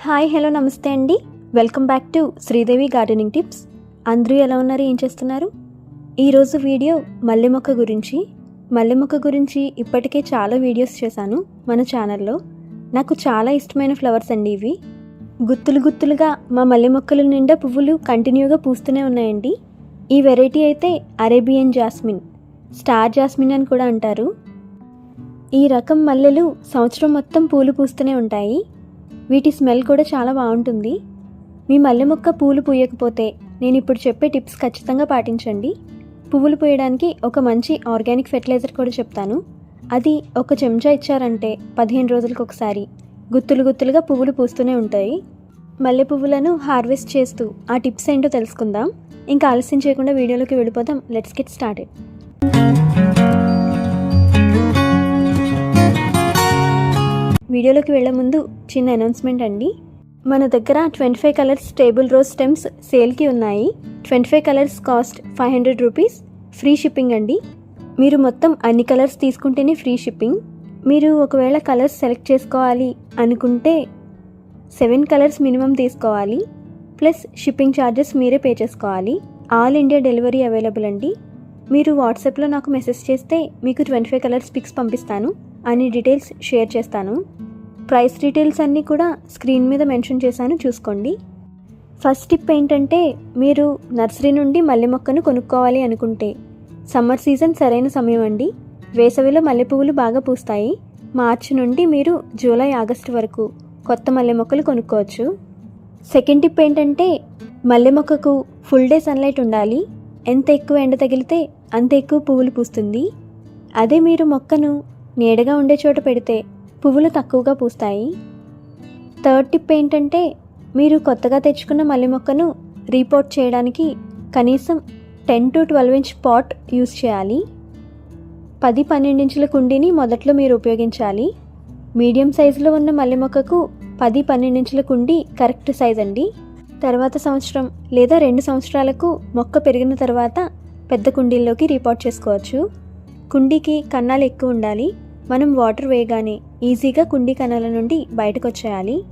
Hi hello నమస్తే అండి. Welcome back to Sridevi gardening tips. అందరూ ఎలా ఉన్నారు? ఏం చేస్తున్నారు? ఈరోజు వీడియో మల్లె మొక్క గురించి. మల్లె మొక్క గురించి ఇప్పటికే చాలా వీడియోస్ చేశాను మన ఛానల్లో. నాకు చాలా ఇష్టమైన ఫ్లవర్స్ అండి ఇవి. గుత్తులు గుత్తులుగా మా మల్లె మొక్కల నిండా పువ్వులు కంటిన్యూగా పూస్తూనే ఉన్నాయండి. ఈ వెరైటీ అయితే అరేబియన్ జాస్మిన్ స్టార్ జాస్మిన్ అని కూడా అంటారు. ఈ రకం మల్లెలు సంవత్సరం మొత్తం పూలు పూస్తూనే ఉంటాయి. వీటి స్మెల్ కూడా చాలా బాగుంటుంది. మీ మల్లె మొక్క పూలు పూయకపోతే నేను ఇప్పుడు చెప్పే టిప్స్ ఖచ్చితంగా పాటించండి. పువ్వులు పూయడానికి ఒక మంచి ఆర్గానిక్ ఫెర్టిలైజర్ కూడా చెప్తాను. అది ఒక చెంచా ఇచ్చారంటే పదిహేను రోజులకు ఒకసారి గుత్తులు గుత్తులుగా పువ్వులు పూస్తూనే ఉంటాయి. మల్లె పువ్వులను హార్వెస్ట్ చేస్తూ ఆ టిప్స్ ఏంటో తెలుసుకుందాం. ఇంకా ఆలస్యం చేయకుండా వీడియోలోకి వెళ్ళిపోదాం. Let's get started. వీడియోలోకి వెళ్ళే ముందు చిన్న అనౌన్స్మెంట్ అండి. మన దగ్గర twenty five colours table rose stems సేల్కి ఉన్నాయి. Twenty five colours cost five hundred rupees free shipping అండి. మీరు మొత్తం అన్ని కలర్స్ తీసుకుంటేనే ఫ్రీ షిప్పింగ్ మీరు ఒకవేళ కలర్స్ సెలెక్ట్ చేసుకోవాలి అనుకుంటే సెవెన్ కలర్స్ మినిమం తీసుకోవాలి. ప్లస్ షిప్పింగ్ ఛార్జెస్ మీరే పే చేసుకోవాలి. ఆల్ ఇండియా డెలివరీ అవైలబుల్ అండి. మీరు వాట్సాప్లో నాకు మెసేజ్ చేస్తే మీకు ట్వంటీ ఫైవ్ కలర్స్ పిక్స్ పంపిస్తాను. అన్ని డీటెయిల్స్ షేర్ చేస్తాను. ప్రైస్ డీటెయిల్స్ అన్నీ కూడా స్క్రీన్ మీద మెన్షన్ చేశాను చూసుకోండి. ఫస్ట్ టిప్ ఏంటంటే మీరు నర్సరీ నుండి మల్లె మొక్కను కొనుక్కోవాలి అనుకుంటే సమ్మర్ సీజన్ సరైన సమయం అండి. వేసవిలో మల్లె పువ్వులు బాగా పూస్తాయి. మార్చి నుండి మీరు జూలై ఆగస్టు వరకు కొత్త మల్లె మొక్కలు కొనుక్కోవచ్చు. సెకండ్ టిప్ ఏంటంటే మల్లె మొక్కకు ఫుల్ డే సన్లైట్ ఉండాలి. ఎంత ఎక్కువ ఎండ తగిలితే అంత ఎక్కువ పువ్వులు పూస్తుంది. అదే మీరు మొక్కను నీడగా ఉండే చోట పెడితే పువ్వులు తక్కువగా పూస్తాయి. థర్డ్ టిప్ ఏంటంటే మీరు కొత్తగా తెచ్చుకున్న మల్లె మొక్కను రీపోర్ట్ చేయడానికి కనీసం ten to twelve inch pot use చేయాలి. పది పన్నెండు ఇంచుల కుండీని మొదట్లో మీరు ఉపయోగించాలి. మీడియం సైజులో ఉన్న మల్లె మొక్కకు పది పన్నెండు ఇంచుల కుండీ కరెక్ట్ సైజ్ అండి. తర్వాత సంవత్సరం లేదా రెండు సంవత్సరాలకు మొక్క పెరిగిన తర్వాత పెద్ద కుండీల్లోకి రీపోర్ట్ చేసుకోవచ్చు. కుండీకి కన్నాలు ఎక్కువ ఉండాలి. మనం వాటర్ వేయగానే ఈజీగా కుండీ కణాల నుండి బయటకు వచ్చేయాలి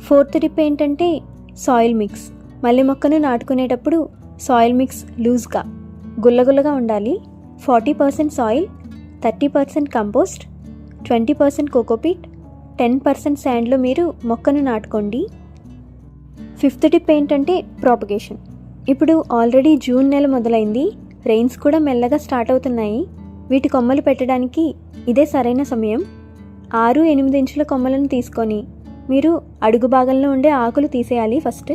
ఫోర్త్ టిప్ ఏంటంటే సాయిల్ మిక్స్. మల్లె మొక్కను నాటుకునేటప్పుడు సాయిల్ మిక్స్ లూజ్గా గుల్లగుల్లగా ఉండాలి. Forty percent soil thirty percent compost twenty percent cocopeat ten percent శాండ్లో మీరు మొక్కను నాటుకోండి. ఫిఫ్త్ టిప్ ఏంటంటే ప్రాపగేషన్. ఇప్పుడు ఆల్రెడీ జూన్ నెల మొదలైంది. రెయిన్స్ కూడా మెల్లగా స్టార్ట్ అవుతున్నాయి. వీటి కొమ్మలు పెట్టడానికి ఇదే సరైన సమయం. ఆరు ఎనిమిది ఇంచుల కొమ్మలను తీసుకొని మీరు అడుగు భాగంలో ఉండే ఆకులు తీసేయాలి ఫస్ట్.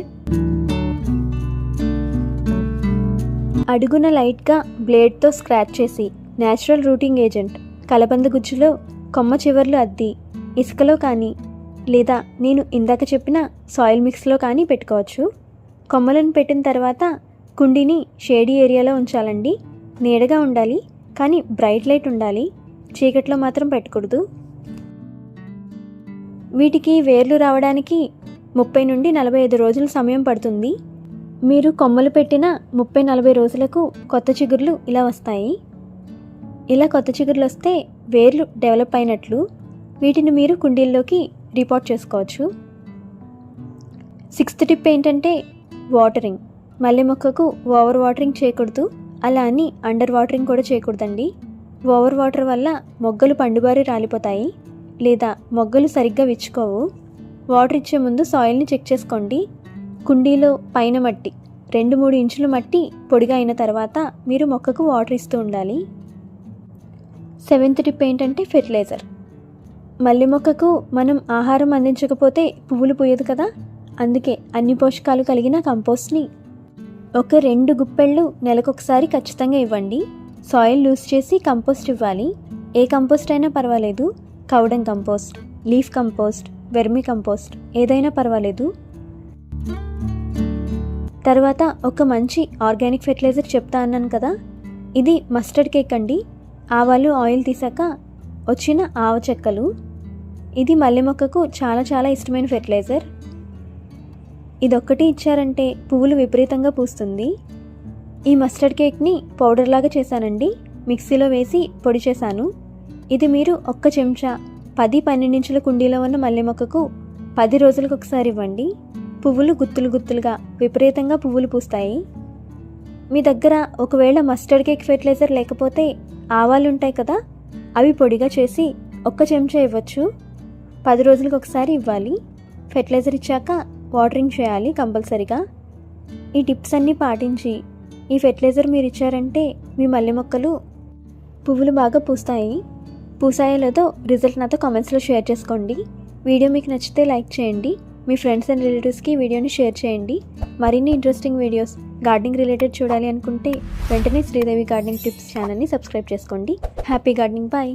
అడుగున లైట్గా బ్లేడ్తో స్క్రాచ్ చేసి న్యాచురల్ రూటింగ్ ఏజెంట్ కలబంద గుజ్జులో కొమ్మ చివర్లు అద్ది ఇసుకలో కానీ లేదా నేను ఇందాక చెప్పిన సాయిల్ మిక్స్లో కానీ పెట్టుకోవచ్చు. కొమ్మలను పెట్టిన తర్వాత కుండీని షేడీ ఏరియాలో ఉంచాలండి. నీడగా ఉండాలి కానీ బ్రైట్ లైట్ ఉండాలి. చీకట్లో మాత్రం పెట్టకూడదు. వీటికి వేర్లు రావడానికి ముప్పై నుండి నలభై ఐదు రోజులు సమయం పడుతుంది. మీరు కొమ్మలు పెట్టిన ముప్పై నలభై రోజులకు కొత్త చిగుర్లు ఇలా వస్తాయి. ఇలా కొత్త చిగుర్లు వస్తే వేర్లు డెవలప్ అయినట్లు వీటిని మీరు కుండీల్లోకి రిపోర్ట్ చేసుకోవచ్చు. సిక్స్త్ టిప్ ఏంటంటే వాటరింగ్. మల్లె మొక్కకు ఓవర్ వాటరింగ్ చేయకూడదు. అలా అని అండర్ వాటరింగ్ కూడా చేయకూడదండి. ఓవర్ వాటర్ వల్ల మొగ్గలు పండుబారి రాలిపోతాయి లేదా మొగ్గలు సరిగ్గా విచ్చుకోవు. వాటర్ ఇచ్చే ముందు సాయిల్ని చెక్ చేసుకోండి. కుండీలో పైన మట్టి రెండు మూడు ఇంచుల మట్టి పొడిగా అయిన తర్వాత మీరు మొక్కకు వాటర్ ఇస్తూ ఉండాలి. సెవెంత్ టిప్ ఏంటంటే ఫెర్టిలైజర్. మల్లె మొక్కకు మనం ఆహారం అందించకపోతే పువ్వులు పూయదు కదా? అందుకే అన్ని పోషకాలు కలిగిన కంపోస్ట్ని ఒక రెండు గుప్పెళ్ళు నెలకొకసారి ఖచ్చితంగా ఇవ్వండి. సాయిల్ లూజ్ చేసి కంపోస్ట్ ఇవ్వాలి. ఏ కంపోస్ట్ అయినా పర్వాలేదు. Cow dung compost leaf compost vermi compost ఏదైనా పర్వాలేదు. తర్వాత ఒక మంచి ఆర్గానిక్ ఫెర్టిలైజర్ చెప్తా అన్నాను కదా. ఇది మస్టర్డ్ కేక్ అండి. ఆవాలు ఆయిల్ తీసాక వచ్చిన ఆవ చెక్కలు. ఇది మల్లె మొక్కకు చాలా చాలా ఇష్టమైన ఫెర్టిలైజర్. ఇదొక్కటి ఇచ్చారంటే పువ్వులు విపరీతంగా పూస్తుంది. ఈ మస్టర్డ్ కేక్ని పౌడర్ లాగా చేశానండి. మిక్సీలో వేసి పొడి చేశాను. ఇది మీరు ఒక్క చెంచా పది పన్నెండించుల కుండీలో ఉన్న మల్లె మొక్కకు పది రోజులకు ఒకసారి ఇవ్వండి. పువ్వులు గుత్తులు గుత్తులుగా విపరీతంగా పువ్వులు పూస్తాయి. మీ దగ్గర ఒకవేళ మస్టర్డ్ కేక్ ఫెర్టిలైజర్ లేకపోతే ఆవాలు ఉంటాయి కదా అవి పొడిగా చేసి ఒక్క చెంచా ఇవ్వచ్చు. పది రోజులకు ఒకసారి ఇవ్వాలి. ఫెర్టిలైజర్ ఇచ్చాక వాటరింగ్ చేయాలి కంపల్సరిగా. ఈ టిప్స్ అన్నీ పాటించి ఈ ఫెర్టిలైజర్ మీరు ఇచ్చారంటే మీ మల్లె మొక్కలు పువ్వులు బాగా పూస్తాయి. పూసాయో లేదో రిజల్ట్ నాతో కామెంట్స్లో షేర్ చేసుకోండి. వీడియో మీకు నచ్చితే లైక్ చేయండి. మీ ఫ్రెండ్స్ అండ్ రిలేటివ్స్కి వీడియోని షేర్ చేయండి. మరిన్ని ఇంట్రెస్టింగ్ వీడియోస్ గార్డెనింగ్ రిలేటెడ్ చూడాలి అనుకుంటే వెంటనే శ్రీదేవి గార్డెనింగ్ టిప్స్ ఛానల్ని సబ్స్క్రైబ్ చేసుకోండి. Happy gardening. బాయ్.